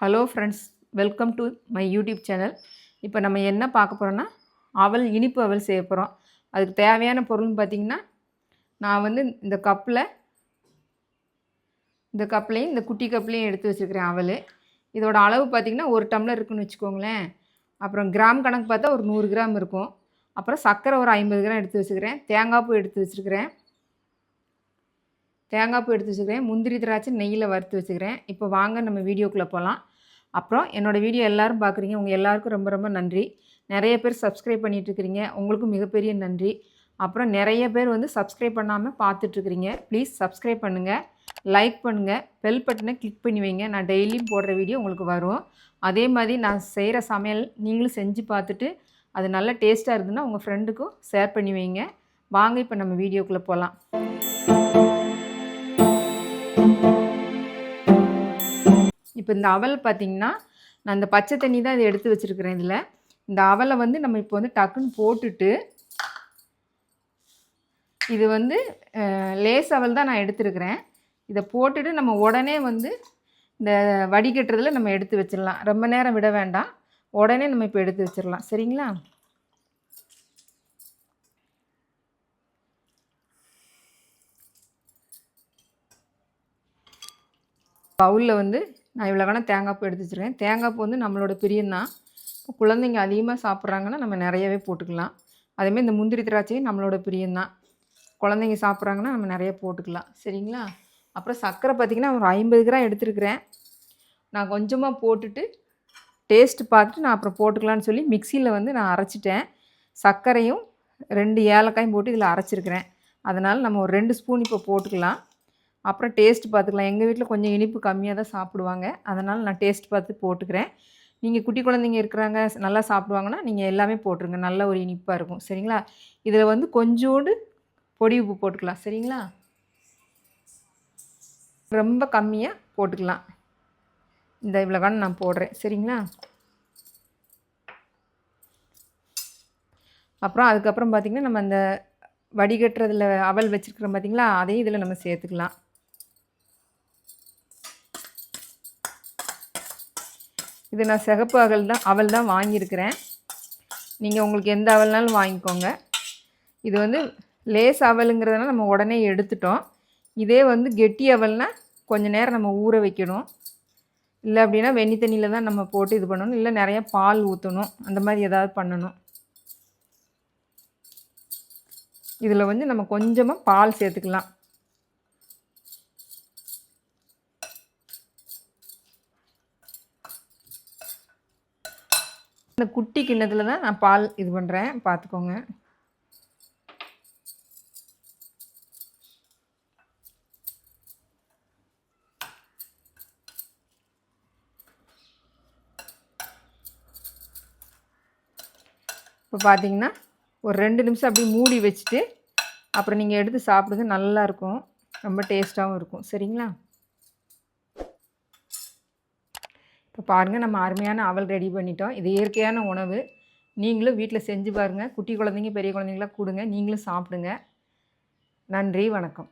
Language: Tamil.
Hello friends welcome to my YouTube channel இப்போ நம்ம என்ன பார்க்க போகிறோன்னா அவல் இனிப்பு அவல் செய்ய போகிறோம் அதுக்கு தேவையான பொருள்னு பார்த்திங்கன்னா நான் வந்து இந்த கப்பில் இந்த கப்லேயும் இந்த குட்டி கப்லேயும் எடுத்து வச்சுருக்கிறேன் அவல். இதோட அளவு பார்த்திங்கன்னா ஒரு டம்ளர் இருக்குன்னு வச்சுக்கோங்களேன். அப்புறம் கிராம் கணக்கு பார்த்தா ஒரு நூறு கிராம் இருக்கும். அப்புறம் சர்க்கரை ஒரு ஐம்பது கிராம் எடுத்து வச்சுக்கிறேன் தேங்காய் பூ எடுத்து வச்சுருக்கிறேன். தேங்காய் பூ எடுத்து வச்சுக்கிறேன் முந்திரி திராட்சை நெய்யில் வறுத்து வச்சுக்கிறேன் இப்போ வாங்க நம்ம வீடியோக்குள்ளே போகலாம். அப்புறம் என்னோடய வீடியோ எல்லோரும் பார்க்குறீங்க. உங்கள் எல்லாருக்கும் ரொம்ப ரொம்ப நன்றி. நிறைய பேர் சப்ஸ்கிரைப் பண்ணிகிட்ருக்கிறீங்க உங்களுக்கும் மிகப்பெரிய நன்றி. அப்புறம் நிறைய பேர் வந்து சப்ஸ்கிரைப் பண்ணாமல் பார்த்துட்ருக்குறீங்க ப்ளீஸ் சப்ஸ்கிரைப் பண்ணுங்கள் லைக் பண்ணுங்கள் பெல் பட்டனை கிளிக் பண்ணி வைங்க. நான் டெய்லியும் போடுற வீடியோ உங்களுக்கு வரும். அதே மாதிரி நான் செய்கிற சமையல் நீங்களும் செஞ்சு பார்த்துட்டு அது நல்ல டேஸ்ட்டாக இருந்ததுன்னா உங்கள் ஃப்ரெண்டுக்கும் ஷேர் பண்ணி வைங்க. வாங்க இப்போ நம்ம வீடியோக்குள்ளே போகலாம் இப்போ இந்த அவல் பார்த்திங்கன்னா நான் இந்த பச்சை தண்ணி தான் இதை எடுத்து வச்சுருக்கிறேன் இதில். இந்த அவலை வந்து நம்ம இப்போ வந்து டக்குன்னு போட்டுட்டு இது வந்து லேஸ் அவல் தான் நான் எடுத்துருக்கிறேன். இதை போட்டுட்டு நம்ம உடனே வந்து இந்த வடிகட்டுறதுல நம்ம எடுத்து வச்சிடலாம். ரொம்ப நேரம் விட வேண்டாம். உடனே நம்ம இப்போ எடுத்து வச்சிடலாம். சரிங்களா? பவுலில் வந்து நான் இவ்வளோ வேணால் தேங்காய் பூ எடுத்து வச்சுருக்கேன். தேங்காய் பூ வந்து நம்மளோட பிரியம்தான் இப்போ குழந்தைங்க அதிகமாக சாப்பிட்றாங்கன்னா நம்ம நிறையவே போட்டுக்கலாம். அதேமாதிரி இந்த முந்திரி திராட்சையும் நம்மளோட பிரியம்தான். குழந்தைங்க சாப்பிட்றாங்கன்னா நம்ம நிறைய போட்டுக்கலாம். சரிங்களா? அப்புறம் சர்க்கரை பார்த்திங்கன்னா ஒரு ஐம்பது கிராம் எடுத்துருக்கிறேன். நான் கொஞ்சமாக போட்டுட்டு டேஸ்ட்டு பார்த்துட்டு நான் அப்புறம் போட்டுக்கலான்னு சொல்லி மிக்சியில் வந்து நான் அரைச்சிட்டேன். சர்க்கரையும் ரெண்டு ஏலக்காயும் போட்டு இதில் அரைச்சிருக்கிறேன். அதனால் நம்ம ஒரு ரெண்டு ஸ்பூன் இப்போ போட்டுக்கலாம். அப்புறம் டேஸ்ட் பார்த்துக்கலாம் எங்கள் வீட்டில் கொஞ்சம் இனிப்பு கம்மியாக தான் சாப்பிடுவாங்க. அதனால் நான் டேஸ்ட் பார்த்து போட்டுக்கிறேன். நீங்கள் குட்டி குழந்தைங்க இருக்கிறாங்க நல்லா சாப்பிடுவாங்கன்னா நீங்கள் எல்லாமே போட்டுருங்க. நல்ல ஒரு இனிப்பாக இருக்கும். சரிங்களா? இதில் வந்து கொஞ்சோண்டு பொடி உப்பு போட்டுக்கலாம். சரிங்களா? ரொம்ப கம்மியாக போட்டுக்கலாம். இந்த இவ்வளோ நான் போடுறேன். சரிங்களா? அப்புறம் அதுக்கப்புறம் பார்த்திங்கன்னா நம்ம அந்த வடிகட்டுறதுல அவல் வச்சுருக்கிறோம் பார்த்திங்களா அதையும் இதில் நம்ம சேர்த்துக்கலாம். இது நான் சிகப்பு அவல் தான் அவல் தான் வாங்கியிருக்கிறேன். நீங்கள் உங்களுக்கு எந்த அவல்னாலும் வாங்கிக்கோங்க. இது வந்து லேஸ் அவலுங்கிறதுனால நம்ம உடனே எடுத்துட்டோம். இதே வந்து கெட்டி அவல்னால் கொஞ்சம் நேரம் நம்ம ஊற வைக்கணும். இல்லை அப்படின்னா வெண்ணி தண்ணியில் தான் நம்ம போட்டு இது பண்ணணும். இல்லை நிறையா பால் ஊற்றணும் அந்த மாதிரி ஏதாவது பண்ணணும். இதில் வந்து நம்ம கொஞ்சமாக பால் சேர்த்துக்கலாம். இந்த குட்டி கிண்ணத்தில் தான் நான் பால் இது பண்ணுறேன் பார்த்துக்கோங்க இப்போ பார்த்தீங்கன்னா ஒரு ரெண்டு நிமிஷம் அப்படியே மூடி வச்சுட்டு அப்புறம் நீங்கள் எடுத்து சாப்பிடுங்க நல்லாயிருக்கும் ரொம்ப டேஸ்ட்டாகவும் இருக்கும். சரிங்களா? இப்போ பாருங்கள் நம்ம அருமையான அவல் ரெடி பண்ணிட்டோம். இது இயற்கையான உணவு. நீங்களும் வீட்டில் செஞ்சு பாருங்கள் குட்டி குழந்தைங்க பெரிய குழந்தைங்களாம் கொடுங்க. நீங்களும் சாப்பிடுங்க. நன்றி வணக்கம்.